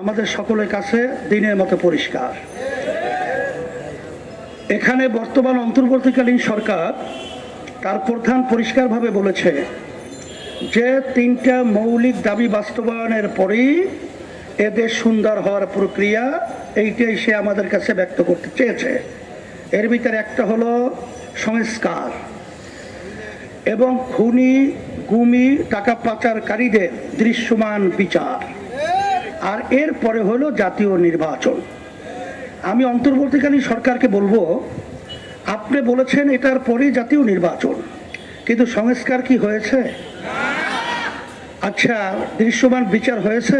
আমাদের সকলের কাছে দিনের মতো পরিষ্কার। এখানে বর্তমান অন্তর্বর্তীকালীন সরকার তার প্রধান পরিষ্কারভাবে বলেছে যে তিনটা মৌলিক দাবি বাস্তবায়নের পরেই এদের সুন্দর হওয়ার প্রক্রিয়া এইটাই সে আমাদের কাছে ব্যক্ত করতে চেয়েছে। এর ভিতরে একটা হলো সংস্কার এবং খুনি, গুমি, টাকা পাচারকারীদের দৃশ্যমান বিচার। আর এরপরে হলো জাতীয় নির্বাচন। আমি অন্তর্বর্তীকালীন সরকারকে বলব, আপনি বলেছেন এটার পরেই জাতীয় নির্বাচন, কিন্তু সংস্কার কি হয়েছে? আচ্ছা দৃশ্যমান বিচার হয়েছে?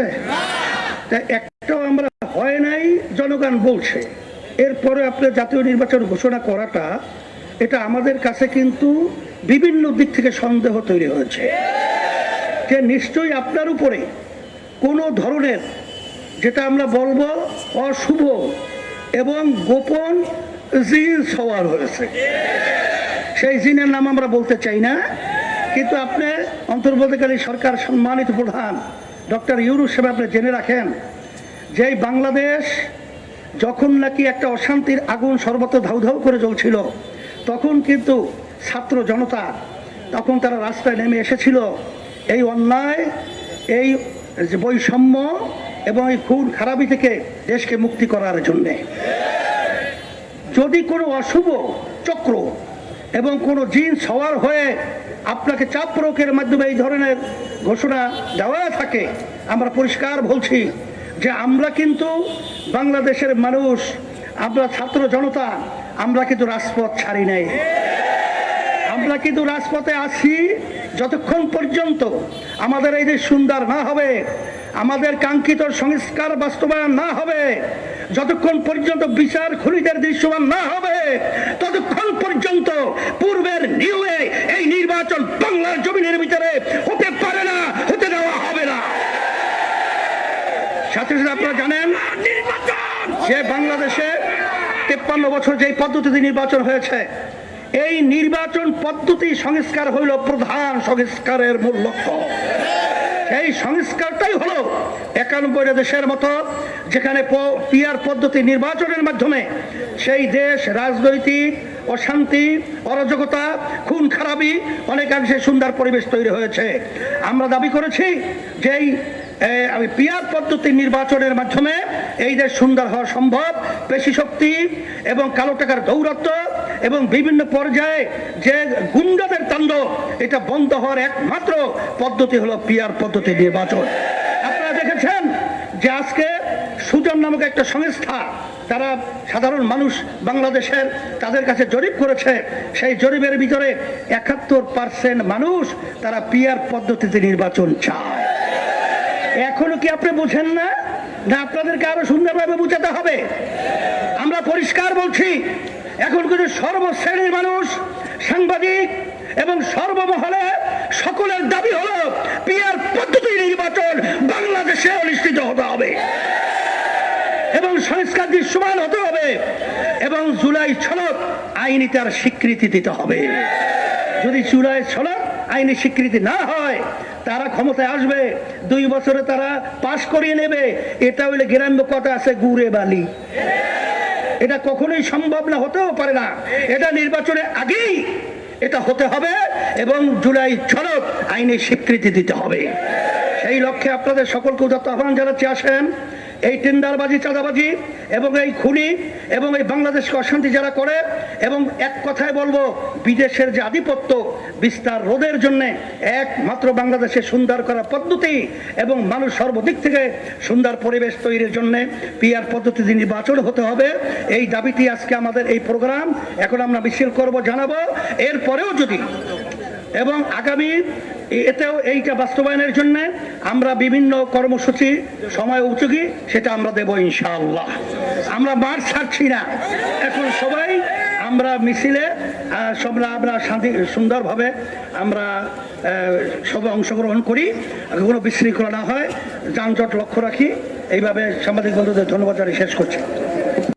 তা একটাও আমরা হয় নাই, জনগণ বলছে। এরপরে আপনার জাতীয় নির্বাচন ঘোষণা করাটা, এটা আমাদের কাছে কিন্তু বিভিন্ন দিক থেকে সন্দেহ তৈরি হয়েছে। যে নিশ্চয়ই আপনার উপরে কোনো ধরনের, যেটা আমরা বলব অশুভ এবং গোপন জিন সওয়ার হয়েছে। সেই জিনের নাম আমরা বলতে চাই না, কিন্তু আপনি অন্তর্বর্তীকালী সরকার সম্মানিত প্রধান ডক্টর ইউরুস সাহেব, আপনি জেনে রাখেন যে বাংলাদেশ যখন নাকি একটা অশান্তির আগুন সর্বত্র ধাউ ধাউ করে জ্বলছিল, তখন কিন্তু ছাত্র জনতা, তখন তারা রাস্তায় নেমে এসেছিল। এই অন্যায়, এই যে বৈষম্য এবং এই খুন খারাপি থেকে দেশকে মুক্তি করার জন্যে। যদি কোনো অশুভ চক্র এবং কোনো জিন সওয়ার হয়ে আপনাকে চাপ প্রয়োগের মাধ্যমে এই ধরনের ঘোষণা দেওয়া থাকে, আমরা পরিষ্কার বলছি যে আমরা কিন্তু বাংলাদেশের মানুষ, আমরা ছাত্র জনতা, আমরা কিন্তু রাজপথ ছাড়ি নাই। আমরা কিন্তু রাজপথে আছি যতক্ষণ পর্যন্ত আমাদের এই যে সুন্দর না হবে, আমাদের কাঙ্ক্ষিত সংস্কার বাস্তবায়ন না হবে, যতক্ষণ পর্যন্ত বিচার খুনিদের দৃশ্যমান না হবে, ততক্ষণ পর্যন্ত পূর্বের নিয়মে এই নির্বাচন বাংলার জমিনের ভিতরে হতে পারে না, হতে দেওয়া হবে না। সাথে সাথে আপনারা জানেন যে বাংলাদেশে তেপ্পান্ন বছর যে পদ্ধতিতে নির্বাচন হয়েছে এই নির্বাচন পদ্ধতি সংস্কার হইল প্রধান সংস্কারের মূল লক্ষ্য। এই সংস্কারটাই হলো একানব্বই দেশের মতো যেখানে পিয়ার পদ্ধতি নির্বাচনের মাধ্যমে সেই দেশ রাজনৈতিক অশান্তি, অরাজকতা, খুন খারাপি অনেকাংশে সুন্দর পরিবেশ তৈরি হয়েছে। আমরা দাবি করেছি যে এই আমি পিয়ার পদ্ধতি নির্বাচনের মাধ্যমে এই দেশ সুন্দর হওয়া সম্ভব। পেশি শক্তি এবং কালো টাকার দৌরত্ব এবং বিভিন্ন পর্যায়ে যে গুন্ডাদের তাণ্ডব, এটা বন্ধ হওয়ার একমাত্র পদ্ধতি হলো পিয়ার পদ্ধতি নির্বাচন। আপনারা দেখেছেন যে আজকে সুজন নামক একটা সংস্থা, তারা সাধারণ মানুষ বাংলাদেশের, তাদের কাছে জরিপ করেছে, সেই জরিপের ভিতরে একাত্তর পার্সেন্ট মানুষ তারা পিয়ার পদ্ধতিতে নির্বাচন চায়। এখনও কি আপনি বুঝেন না? না, আপনাদেরকে আরও সুন্দরভাবে বুঝাতে হবে। আমরা পরিষ্কার বলছি এখন কিন্তু সর্বশ্রেণীর মানুষ, সাংবাদিক এবং সর্বমহলে সকলের দাবি হলো পিয়ার পদ্ধতি নির্বাচন বাংলাদেশে অনুষ্ঠিত হতে হবে। এবং সংস্কার দৃশ্যমান হতে হবে এবং জুলাই ছনক আইনি তার স্বীকৃতি দিতে হবে। যদি জুলাই ছনক আইনি স্বীকৃতি না হয়, তারা ক্ষমতায় আসবে, দুই বছরে তারা পাশ করিয়ে নেবে। এটা হইলে গ্রাম্য কথা আছে, গুড়ে বালি। এটা কখনোই সম্ভব না, হতেও পারে না। এটা নির্বাচনের আগেই এটা হতে হবে এবং জুলাই ঝলক আইনে স্বীকৃতি দিতে হবে। সেই লক্ষ্যে আপনাদের সকলকে উদাত্ত আহ্বান জানাচ্ছি, আসেন। এই টেন্ডারবাজি, চাঁদাবাজি এবং এই খুনি এবং এই বাংলাদেশকে অশান্তি যারা করে এবং এক কথায় বলব, বিদেশের যে আধিপত্য বিস্তার রোধের জন্য একমাত্র বাংলাদেশে সুন্দর করার পদ্ধতি এবং মানুষ সর্বদিক থেকে সুন্দর পরিবেশ তৈরির জন্য পিআর পদ্ধতিতে নির্বাচন হতে হবে। এই দাবিটি আজকে আমাদের এই প্রোগ্রাম এখন আমরা মিছিল করব, জানাব। এরপরেও যদি এবং আগামী এতেও এইটা বাস্তবায়নের জন্য আমরা বিভিন্ন কর্মসূচি সময় উপযোগী, সেটা আমরা দেব ইনশাআল্লাহ। আমরা মাঠ ছাড়ছি না। এখন সবাই আমরা মিছিলে সবরা আমরা শান্তি, সুন্দরভাবে আমরা সবাই অংশগ্রহণ করি, কোনো বিশৃঙ্খলা না হয়, যানজট লক্ষ্য রাখি। এইভাবে সাংবাদিক বন্ধুদের ধন্যবাদ শেষ করছি।